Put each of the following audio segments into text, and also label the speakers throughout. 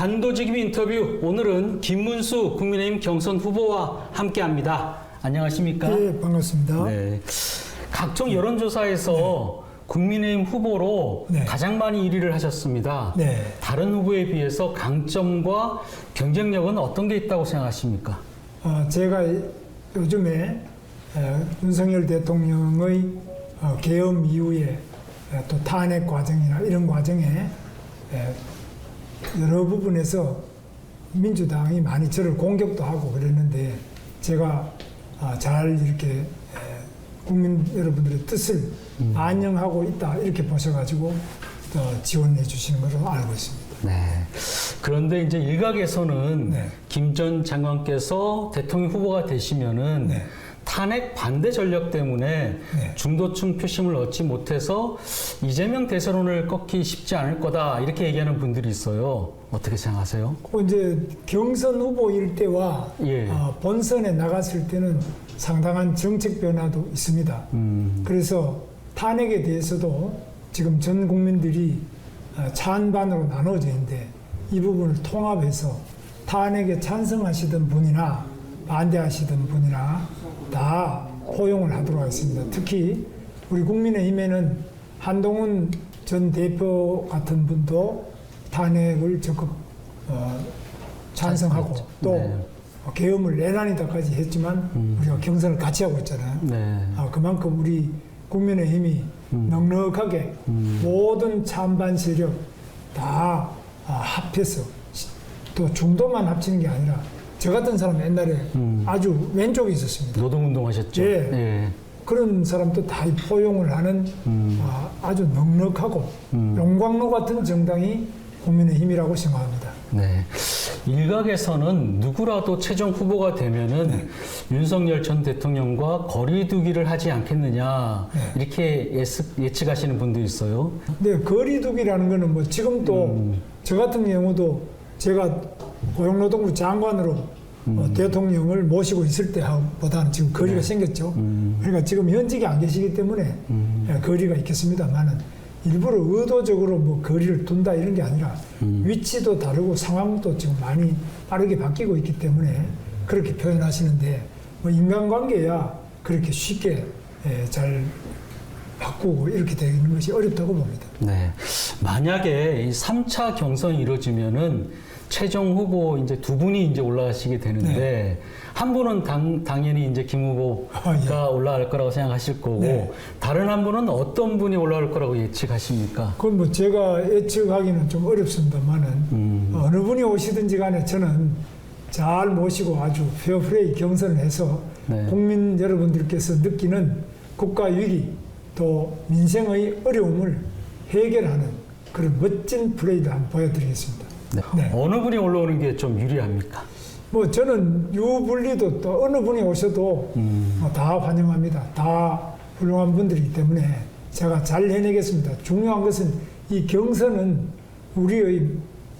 Speaker 1: 단도직입 인터뷰 오늘은 김문수 국민의힘 경선 후보와 함께합니다. 안녕하십니까?
Speaker 2: 예, 반갑습니다.
Speaker 1: 네. 각종 여론조사에서 국민의힘 후보로
Speaker 2: 네.
Speaker 1: 가장 많이 1위를 하셨습니다.
Speaker 2: 네.
Speaker 1: 다른 후보에 비해서 강점과 경쟁력은 어떤 게 있다고 생각하십니까?
Speaker 2: 어, 제가 요즘에 에, 윤석열 대통령의 어, 계엄 이후에 에, 또 탄핵 과정이나 이런 과정에 에, 여러 부분에서 민주당이 많이 저를 공격도 하고 그랬는데 제가 아, 잘 이렇게 에, 국민 여러분들의 뜻을 반영하고 있다 이렇게 보셔가지고 어, 지원해 주시는 것으로 알고 있습니다.
Speaker 1: 네. 그런데 이제 일각에서는
Speaker 2: 네.
Speaker 1: 김전 장관께서 대통령 후보가 되시면은
Speaker 2: 네.
Speaker 1: 탄핵 반대 전력 때문에
Speaker 2: 네.
Speaker 1: 중도층 표심을 얻지 못해서 이재명 대선론을 꺾기 쉽지 않을 거다 이렇게 얘기하는 분들이 있어요. 어떻게 생각하세요?
Speaker 2: 그 이제 경선 후보일 때와
Speaker 1: 예.
Speaker 2: 어, 본선에 나갔을 때는 상당한 정책 변화도 있습니다.
Speaker 1: 음,
Speaker 2: 그래서 탄핵에 대해서도 지금 전 국민들이 어, 찬반으로 나눠져 있는데 이 부분을 통합해서 탄핵에 찬성하시던 분이나 반대하시던 분이나 다 포용을 하도록 하겠습니다. 특히 우리 국민의힘에는 한동훈 전 대표 같은 분도 탄핵을 적극 어, 찬성하고. 또
Speaker 1: 네.
Speaker 2: 어, 계엄을 내란이다까지 했지만 우리가 경선을 같이 하고 있잖아요.
Speaker 1: 네.
Speaker 2: 아, 그만큼 우리 국민의힘이 넉넉하게 모든 찬반 세력 다 아, 합해서 시- 또 중도만 합치는 게 아니라 저 같은 사람 옛날에 아주 왼쪽에 있었습니다.
Speaker 1: 노동운동 하셨죠?
Speaker 2: 예.
Speaker 1: 예.
Speaker 2: 그런 사람도 다 포용을 하는 아, 주 넉넉하고 용광로 같은 정당이 국민의힘이라고 생각합니다.
Speaker 1: 네. 일각에서는 누구라도 최종 후보가 되면은
Speaker 2: 네.
Speaker 1: 윤석열 전 대통령과 거리두기를 하지 않겠느냐
Speaker 2: 네.
Speaker 1: 이렇게 예측, 예측하시는 분도 있어요.
Speaker 2: 근데 거리두기라는 거는 뭐 지금 또저 같은 경우도 제가 고용노동부 장관으로 어, 대통령을 모시고 있을 때보다는 지금 거리가 생겼죠. 그러니까 지금 현직에 안 계시기 때문에 예, 거리가 있겠습니다만은 일부러 의도적으로 뭐 거리를 둔다 이런 게 아니라 위치도 다르고 상황도 지금 많이 빠르게 바뀌고 있기 때문에 그렇게 표현하시는데 뭐 인간관계야 그렇게 쉽게 예, 잘 바꾸고 이렇게 되는 것이 어렵다고 봅니다.
Speaker 1: 네. 만약에 이 3차 경선이 이루어지면은 최종 후보 이제 두 분이 이제 올라가시게 되는데
Speaker 2: 네.
Speaker 1: 한 분은 당, 당연히 이제 김 후보가
Speaker 2: 아, 예.
Speaker 1: 올라갈 거라고 생각하실 거고
Speaker 2: 네.
Speaker 1: 다른 한 분은 어떤 분이 올라갈 거라고 예측하십니까?
Speaker 2: 그건 뭐 제가 예측하기는 좀 어렵습니다만은
Speaker 1: 음.
Speaker 2: 어느 분이 오시든지 간에 저는 잘 모시고 아주 페어플레이 경선을 해서
Speaker 1: 네.
Speaker 2: 국민 여러분들께서 느끼는 국가 위기 또 민생의 어려움을 해결하는 그런 멋진 플레이를 한번 보여드리겠습니다.
Speaker 1: 네.
Speaker 2: 네.
Speaker 1: 어느 분이 올라오는 게 좀 유리합니까?
Speaker 2: 뭐 저는 유불리도 또 어느 분이 오셔도
Speaker 1: 음.
Speaker 2: 뭐다 환영합니다. 다 훌륭한 분들이기 때문에 제가 잘 해내겠습니다. 중요한 것은 이 경선은 우리의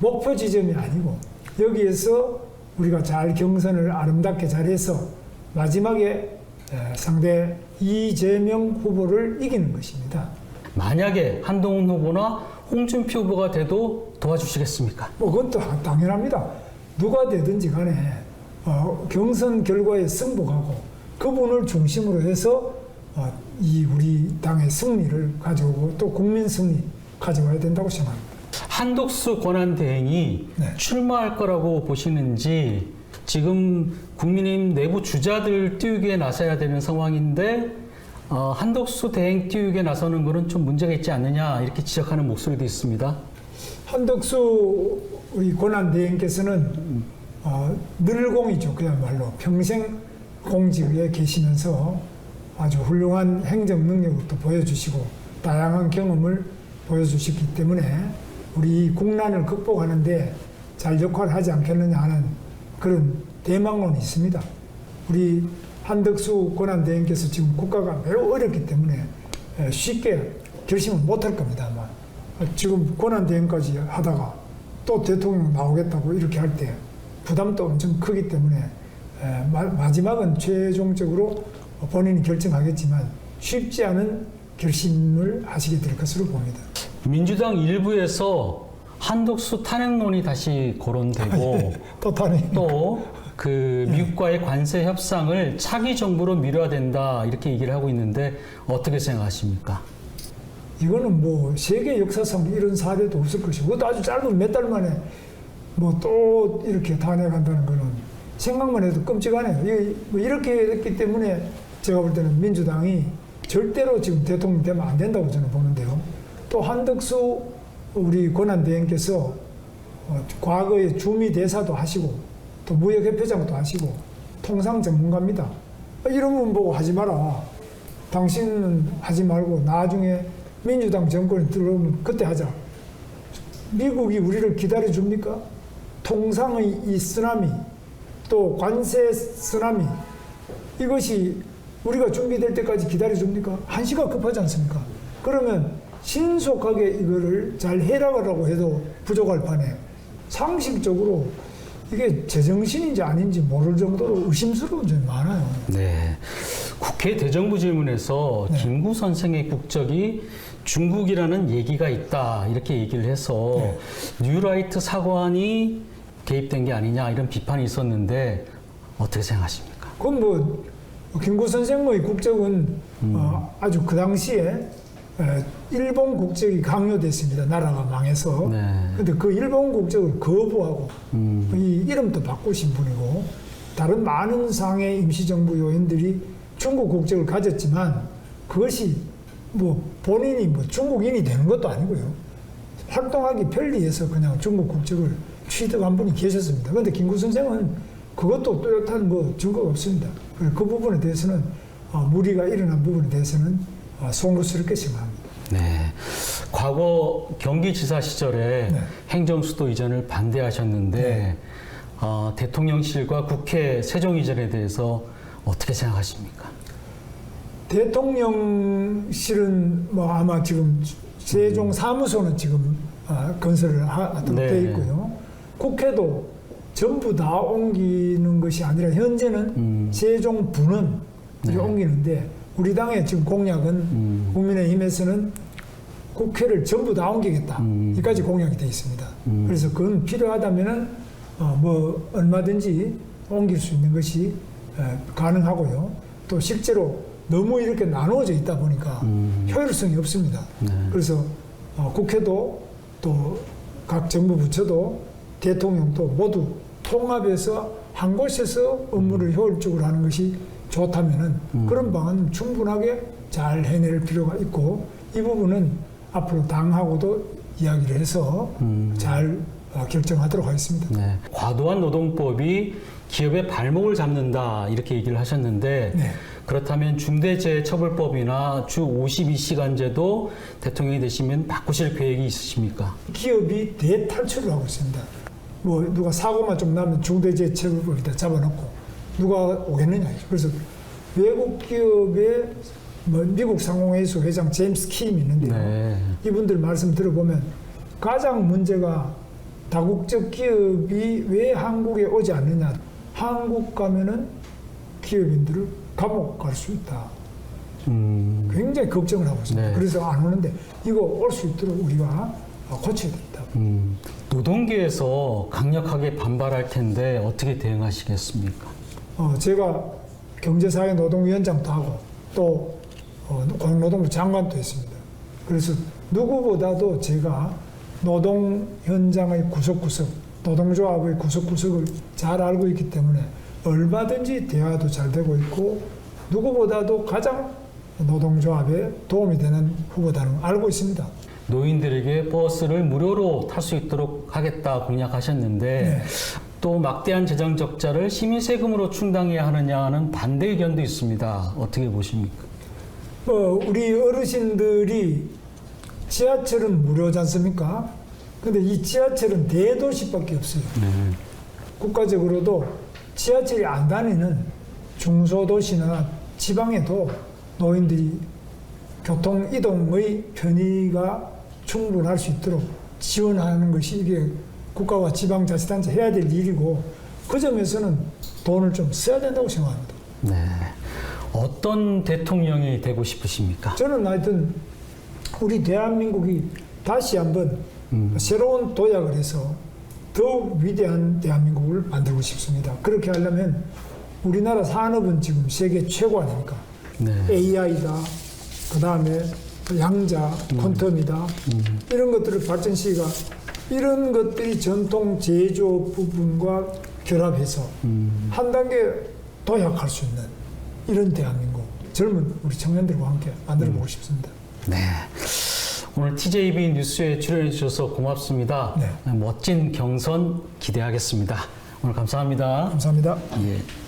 Speaker 2: 목표 지점이 아니고 여기에서 우리가 잘 경선을 아름답게 잘해서 마지막에 에, 상대 이재명 후보를 이기는 것입니다.
Speaker 1: 만약에 한동훈 후보나 홍준표 후보가 돼도 도와주시겠습니까?
Speaker 2: 뭐 그건 또 당연합니다. 누가 되든지 간에 어, 경선 결과에 승복하고 그분을 중심으로 해서 어, 이 우리 당의 승리를 가져오고 또 국민 승리 가져와야 된다고 생각합니다.
Speaker 1: 한독수 권한 대행이
Speaker 2: 네.
Speaker 1: 출마할 거라고 보시는지 지금 국민의힘 내부 주자들 띄우기에 나서야 되는 상황인데 어, 한독수 대행 띄우기에 나서는 것은 좀 문제가 있지 않느냐 이렇게 지적하는 목소리도 있습니다.
Speaker 2: 한덕수 권한 대행께서는 어, 늘공이죠 그야말로 평생 공직에 계시면서 아주 훌륭한 행정 능력을 또 보여주시고 다양한 경험을 보여주셨기 때문에 우리 국난을 극복하는데 잘 역할을 하지 않겠느냐 하는 그런 대망론이 있습니다. 우리 한덕수 권한대행께서 지금 국가가 매우 어렵기 때문에 에, 쉽게 결심을 못할 겁니다. 아마 지금 권한대행까지 하다가 또 대통령 나오겠다고 이렇게 할 때 부담도 엄청 크기 때문에 마, 마지막은 최종적으로 본인이 결정하겠지만 쉽지 않은 결심을 하시게 될 것으로 봅니다.
Speaker 1: 민주당 일부에서 한독수 탄핵론이 다시 거론되고
Speaker 2: 또 다른
Speaker 1: 또 그 미국과의 관세 협상을 차기 정부로 미뤄야 된다 이렇게 얘기를 하고 있는데 어떻게 생각하십니까?
Speaker 2: 이거는 뭐 세계 역사상 이런 사례도 없을 것이고 그것도 아주 짧은 몇 달 만에 뭐 또 이렇게 탄핵한다는 거는 생각만 해도 끔찍하네요. 이- 뭐 이렇게 했기 때문에 제가 볼 때는 민주당이 절대로 지금 대통령 되면 안 된다고 저는 보는데요. 또 한덕수 우리 권한대행께서 어, 과거에 주미 대사도 하시고 또 무역협회장도 하시고 통상 전문가입니다. 어, 이런 분 보고 하지 마라. 당신은 하지 말고 나중에 민주당 정권이 들어오면 그때 하자. 미국이 우리를 기다려 줍니까? 통상의 이 쓰나미, 또 관세 쓰나미, 이것이 우리가 준비될 때까지 기다려 줍니까? 한시가 급하지 않습니까? 그러면 신속하게 이거를 잘 해나가라고 해도 부족할 판에 상식적으로 이게 제정신인지 아닌지 모를 정도로 의심스러운 점이 많아요.
Speaker 1: 네. 국회 대정부 질문에서
Speaker 2: 네.
Speaker 1: 김구 선생의 국적이 중국이라는 얘기가 있다 이렇게 얘기를 해서
Speaker 2: 네.
Speaker 1: 뉴라이트 사관이 개입된 게 아니냐 이런 비판이 있었는데 어떻게 생각하십니까?
Speaker 2: 그건 뭐 김구 선생의 국적은 어, 아주 그 당시에 에, 일본 국적이 강요됐습니다. 나라가 망해서.
Speaker 1: 네.
Speaker 2: 근데 그 일본 국적을 거부하고
Speaker 1: 음.
Speaker 2: 이 이름도 바꾸신 분이고 다른 많은 상해 임시정부 요인들이 중국 국적을 가졌지만 그것이 뭐 본인이 뭐 중국인이 되는 것도 아니고요. 활동하기 편리해서 그냥 중국 국적을 취득한 분이 계셨습니다. 그런데 김구 선생은 그것도 뚜렷한 뭐 증거가 없습니다. 그 부분에 대해서는 어, 무리가 일어난 부분에 대해서는 어, 송구스럽게 생각합니다.
Speaker 1: 네. 과거 경기지사 시절에
Speaker 2: 네.
Speaker 1: 행정수도 이전을 반대하셨는데
Speaker 2: 네.
Speaker 1: 어, 대통령실과 국회 세종 이전에 대해서 어떻게 생각하십니까?
Speaker 2: 대통령실은 뭐 아마 지금 세종 사무소는 지금 아, 건설을 하도록
Speaker 1: 네.
Speaker 2: 있고요. 국회도 전부 다 옮기는 것이 아니라 현재는
Speaker 1: 음.
Speaker 2: 세종 부는
Speaker 1: 네.
Speaker 2: 옮기는데 우리 당의 지금 공약은
Speaker 1: 음.
Speaker 2: 국민의힘에서는 국회를 전부 다 옮기겠다.
Speaker 1: 음.
Speaker 2: 이까지 공약이 되어 있습니다.
Speaker 1: 음.
Speaker 2: 그래서 그건 필요하다면은 어, 뭐 얼마든지 옮길 수 있는 것이 에, 가능하고요. 또 실제로 너무 이렇게 나누어져 있다 보니까
Speaker 1: 음.
Speaker 2: 효율성이 없습니다.
Speaker 1: 네.
Speaker 2: 그래서 어, 국회도 또 각 정부 부처도 대통령도 모두 통합해서 한 곳에서 업무를 효율적으로 하는 것이 좋다면은
Speaker 1: 음.
Speaker 2: 그런 방안은 충분하게 잘 해낼 필요가 있고 이 부분은 앞으로 당하고도 이야기를 해서
Speaker 1: 음.
Speaker 2: 잘 어, 결정하도록 하겠습니다.
Speaker 1: 네. 과도한 노동법이 기업의 발목을 잡는다 이렇게 얘기를 하셨는데
Speaker 2: 네.
Speaker 1: 그렇다면 중대재해처벌법이나 주 52시간제도 대통령이 되시면 바꾸실 계획이 있으십니까?
Speaker 2: 기업이 대탈출을 하고 있습니다. 뭐 누가 사고만 좀 나면 중대재해처벌법에다 잡아놓고 누가 오겠느냐. 그래서 외국 기업의 뭐 미국 상공회의소 회장 제임스 킴이 있는데요.
Speaker 1: 네.
Speaker 2: 이분들 말씀 들어보면 가장 문제가 다국적 기업이 왜 한국에 오지 않느냐. 한국 가면은 기업인들을 감옥 갈 수 있다.
Speaker 1: 음,
Speaker 2: 굉장히 걱정을 하고 있습니다.
Speaker 1: 네.
Speaker 2: 그래서 안 오는데 이거 올 수 있도록 우리가 고쳐야 된다.
Speaker 1: 음, 노동계에서 강력하게 반발할 텐데 어떻게 대응하시겠습니까?
Speaker 2: 어, 제가 경제사회 노동위원장도 하고 또 어, 고용노동부 장관도 했습니다. 그래서 누구보다도 제가 노동 현장의 구석구석, 노동조합의 구석구석을 잘 알고 있기 때문에 얼마든지 대화도 잘 되고 있고 누구보다도 가장 노동조합에 도움이 되는 후보다는 알고 있습니다.
Speaker 1: 노인들에게 버스를 무료로 탈 수 있도록 하겠다 공약하셨는데
Speaker 2: 네.
Speaker 1: 또 막대한 재정 적자를 시민 세금으로 충당해야 하느냐 하는 반대 의견도 있습니다. 어떻게 보십니까?
Speaker 2: 뭐 우리 어르신들이 지하철은 무료지 않습니까? 근데 이 지하철은 대도시밖에 없어요.
Speaker 1: 네.
Speaker 2: 국가적으로도 지하철이 안 다니는 중소도시나 지방에도 노인들이 교통 이동의 편의가 충분할 수 있도록 지원하는 것이 이게 국가와 지방자치단체 해야 될 일이고 그 점에서는 돈을 좀 써야 된다고 생각합니다.
Speaker 1: 네. 어떤 대통령이 되고 싶으십니까?
Speaker 2: 저는 하여튼 우리 대한민국이 다시 한번 새로운 도약을 해서 더욱 위대한 대한민국을 만들고 싶습니다. 그렇게 하려면 우리나라 산업은 지금 세계 최고 아닙니까?
Speaker 1: 네.
Speaker 2: AI다, 그 다음에 양자, 퀀텀이다, 이런 것들을 발전시키가 이런 것들이 전통 제조 부분과 결합해서 한 단계 도약할 수 있는 이런 대한민국 젊은 우리 청년들과 함께 만들어 보고 싶습니다.
Speaker 1: 네. 오늘 TJB 뉴스에 출연해 주셔서 고맙습니다.
Speaker 2: 네.
Speaker 1: 멋진 경선 기대하겠습니다. 오늘 감사합니다.
Speaker 2: 감사합니다.
Speaker 1: 예.